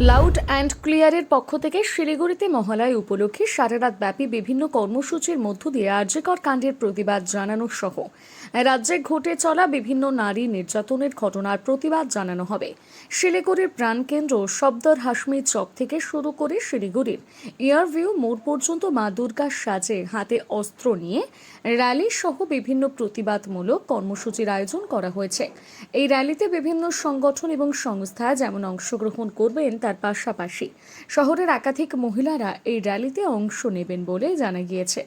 Loud and ক্লিয়ারের পক্ষ থেকে শিলিগুড়িতে মহালয় উপলক্ষে সারা রাত ব্যাপী বিভিন্ন কর্মসূচির মধ্য দিয়ে আর্যকর কাণ্ডের প্রতিবাদ জানানো সহ রাজ্যে ঘটে চলা বিভিন্ন নারী নির্যাতনের ঘটনার প্রতিবাদ জানানো হবে। শিলিগুড়ির প্রাণকেন্দ্র শব্দর হাসমি চক থেকে শুরু করে শিলিগুড়ির ইয়ারভিউ মোড় পর্যন্ত মা দুর্গার সাজে হাতে অস্ত্র নিয়ে র্যালি সহ বিভিন্ন প্রতিবাদমূলক কর্মসূচির আয়োজন করা হয়েছে। এই র্যালিতে বিভিন্ন সংগঠন এবং সংস্থা যেমন অংশগ্রহণ করবেন, তার পাশাপাশি শহরের একাধিক মহিলারা এই র্যালিতে অংশ নেবেন বলে জানা গিয়েছে।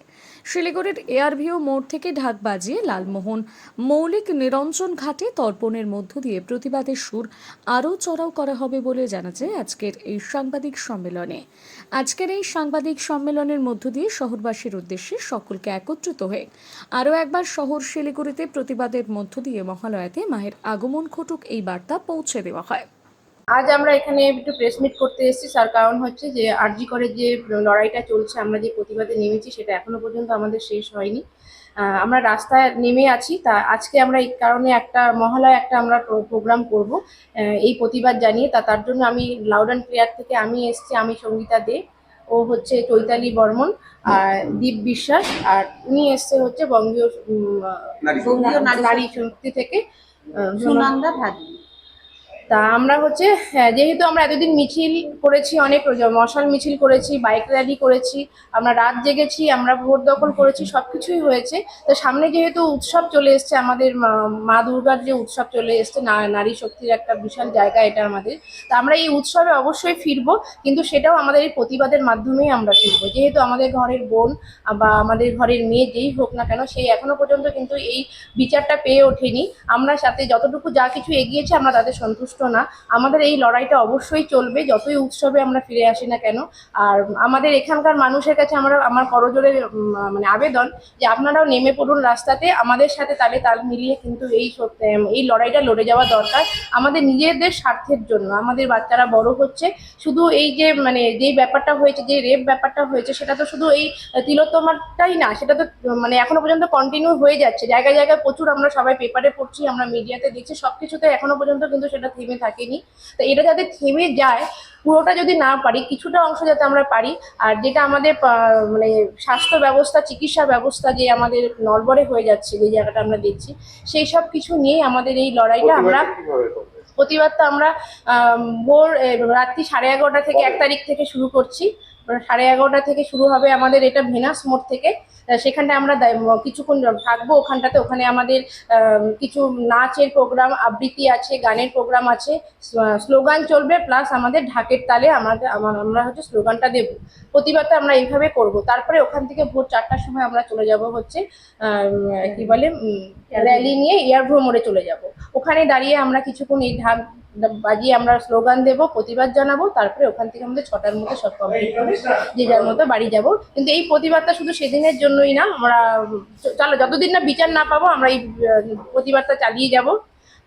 শিলিগুড়ির এয়ারভিউ মোড় থেকে ঢাক বাজিয়ে লালমোহন। মৌলিক নিরঞ্জন ঘাটে তর্পণের মধ্য দিয়ে প্রতিবাদের সুর আরও চড়াও করা হবে বলে জানা যায় আজকের এই সাংবাদিক সম্মেলনে। আজকের এই সাংবাদিক সম্মেলনের মধ্য দিয়ে শহরবাসীর উদ্দেশ্যে সকলকে একত্রিত হয়ে আরও একবার শহর শিলিগুড়িতে প্রতিবাদের মধ্য দিয়ে মহালয়াতে মায়ের আগমন ঘটুক এই বার্তা পৌঁছে দেওয়া হয়। আজ আমরা এখানে একটু প্রেস মিট করতে এসেছি। তার কারণ হচ্ছে যে আরজি করে যে লড়াইটা চলছে আমরা যে প্রতিবাদে নেমেছি সেটা এখনও পর্যন্ত আমাদের শেষ হয়নি। আমরা রাস্তায় নেমে আছি। তা আজকে আমরা এই কারণে একটা মহালয় একটা আমরা প্রোগ্রাম করব। এই প্রতিবাদ জানিয়ে তা তার জন্য আমি লাউড অ্যান্ড ক্লিয়ার থেকে আমি এসেছি আমি সঙ্গীতা দে ও হচ্ছে চৈতালি বর্মন আর দীপ বিশ্বাস আর উনি এসছে হচ্ছে বঙ্গীয় নারী বঙ্গীয় নারী শক্তি থেকে সুনন্দা ভাদু। তা আমরা হচ্ছে যেহেতু আমরা এতদিন মিছিল করেছি, অনেক মশাল মিছিল করেছি, বাইক র্যালি করেছি, আমরা রাত জেগেছি, আমরা ভোট দখল করেছি সব কিছুই হয়েছে। তো সামনে যেহেতু উৎসব চলে এসছে, আমাদের মা- দুর্গার যে উৎসব চলে এসছে নারী শক্তির একটা বিশাল জায়গা এটা আমাদের। তা আমরা এই উৎসবে অবশ্যই ফিরবো, কিন্তু সেটাও আমাদের এই প্রতিবাদের মাধ্যমেই আমরা ফিরবো। যেহেতু আমাদের ঘরের বোন বা আমাদের ঘরের মেয়ে যেই হোক না কেন সেই এখনও পর্যন্ত কিন্তু এই বিচারটা পেয়ে ওঠেনি। আমরা সাথে যতটুকু যা কিছু এগিয়েছে, আমরা তাদের সন্তুষ্ট না, আমাদের এই লড়াইটা অবশ্যই চলবে, যতই উৎসবে আমরা ফিরে আসি না কেন। আর আমাদের এখানকার মানুষের কাছে আমরা, আমার করজোরে মানে আবেদন যে আপনারাও নেমে পড়ুন রাস্তাতে, আমাদের সাথে তালে তাল মিলিয়ে কিন্তু এই এই লড়াইটা লড়ে যাওয়া দরকার। আমাদের নিজেদের স্বার্থের জন্য, আমাদের বাচ্চারা বড় হচ্ছে, শুধু এই যে মানে যেই ব্যাপারটা হয়েছে, যে রেপ ব্যাপারটা হয়েছে, সেটা তো শুধু এই তিলোত্তমাটাই না, সেটা তো মানে এখনও পর্যন্ত কন্টিনিউ হয়ে যাচ্ছে। জায়গায় জায়গায় প্রচুর আমরা সবাই পেপারে পড়ছি, আমরা মিডিয়াতে দেখছি, সবকিছুতে এখনও পর্যন্ত কিন্তু সেটা থেমে থাকেনি। তো এটা যাতে থেমে যায় পুরোটা যদি না পারি কিছুটা অংশ যাতে আমরা পারি আর যেটা আমাদের মানে স্বাস্থ্য ব্যবস্থা চিকিৎসা ব্যবস্থা যে আমাদের নড়বড়ে হয়ে যাচ্ছে যে জায়গাটা আমরা দেখছি সেই সব কিছু নিয়েই আমাদের এই লড়াইটা আমরা প্রতিবাদটা আমরা আম, ভোর রাত্রি সাড়ে এগারোটা থেকে এক তারিখ থেকে শুরু করছি। সাড়ে এগারোটা থেকে শুরু হবে আমাদের এটা ভেনাস মোড় থেকে। সেখানটা আমরা কিছুক্ষণ থাকব ওখানটাতে। ওখানে আমাদের কিছু নাচের প্রোগ্রাম আবৃত্তি আছে গানের প্রোগ্রাম আছে স্লোগান চলবে প্লাস আমাদের ঢাকের তালে আমাদের আমরা হচ্ছে স্লোগানটা দেব। প্রতিবাদটা আমরা এইভাবে করব। তারপরে ওখান থেকে ভোর চারটার সময় আমরা চলে যাব হচ্ছে কি বলে র্যালি নিয়ে এয়ারভ্রো মোড়ে চলে যাব। ওখানে দাঁড়িয়ে আমরা কিছুক্ষণ এই ঢাক বাজিয়ে আমরা স্লোগান দেব প্রতিবাদ জানাব তারপরে ওখান থেকে আমাদের ছটার মধ্যে সব কমপ্লিট হবে। যে যার মতো বাড়ি যাব। কিন্তু এই প্রতিবাদটা শুধু সেদিনের জন্যই না আমরা চলো যতদিন না বিচার না পাবো আমরা এই প্রতিবাদটা চালিয়ে যাব।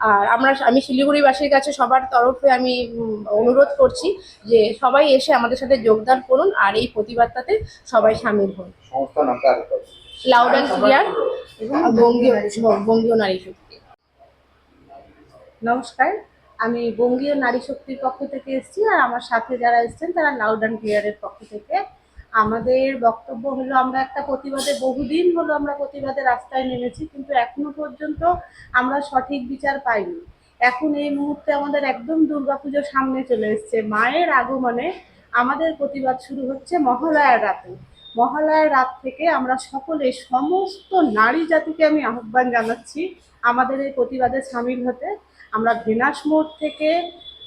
আর আমরা আমি শিলিগুড়িবাসীর কাছে সবার তরফে আমি অনুরোধ করছি যে সবাই এসে আমাদের সাথে যোগদান করুন আর এই প্রতিবাদটাতে সবাই সামিল হন। Loud and clear. এবং বঙ্গীয় বঙ্গীয় নারী শক্তি। নমস্কার। আমি বঙ্গীয় নারী শক্তির পক্ষ থেকে এসেছি আর আমার সাথে যারা এসেছেন তারা লাউড অ্যান্ড ক্লিয়ারের পক্ষ থেকে। আমাদের বক্তব্য হলো, আমরা একটা প্রতিবাদে, বহুদিন হলো আমরা প্রতিবাদে রাস্তায় নেমেছি, কিন্তু এখনও পর্যন্ত আমরা সঠিক বিচার পাইনি। এখন এই মুহূর্তে আমাদের একদম দুর্গাপুজো সামনে চলে এসছে। মায়ের আগমনে আমাদের প্রতিবাদ শুরু হচ্ছে মহালয়ার রাতে। মহালয়ার রাত থেকে আমরা সকলে, সমস্ত নারী জাতিকে আমি আহ্বান জানাচ্ছি আমাদের এই প্রতিবাদে সামিল হতে। আমরা ভেনাস মোড় থেকে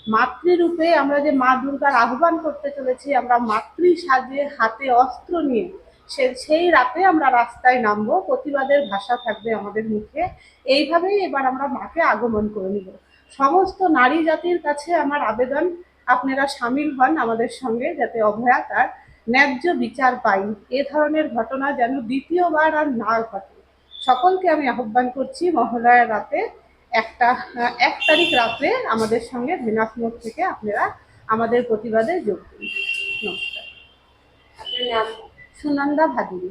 মাতৃরূপে আমরা যে মা দুর্গার আহ্বান করতে চলেছি, আমরা মাতৃ সাজে হাতে অস্ত্র নিয়ে সে, সেই রাতে আমরা রাস্তায় নামবো, প্রতিবাদের ভাষা থাকবে আমাদের মুখে। এইভাবেই এবার আমরা মাকে আগমন করে নিব। সমস্ত নারী জাতির কাছে আমার আবেদন, আপনারা সামিল হন আমাদের সঙ্গে যাতে অভয়া তার ন্যায্য বিচার পাই। এ ধরনের ঘটনা যেন দ্বিতীয়বার আর না ঘটে। সকলকে আমি আহ্বান করছি মহালয়ার রাতে একটা এক তারিখ রাত্রে আমাদের সঙ্গে ভেনাস মোড় থেকে আপনারা আমাদের প্রতিবাদে যোগ দিন। নমস্কার। সুনন্দা ভাদুরী।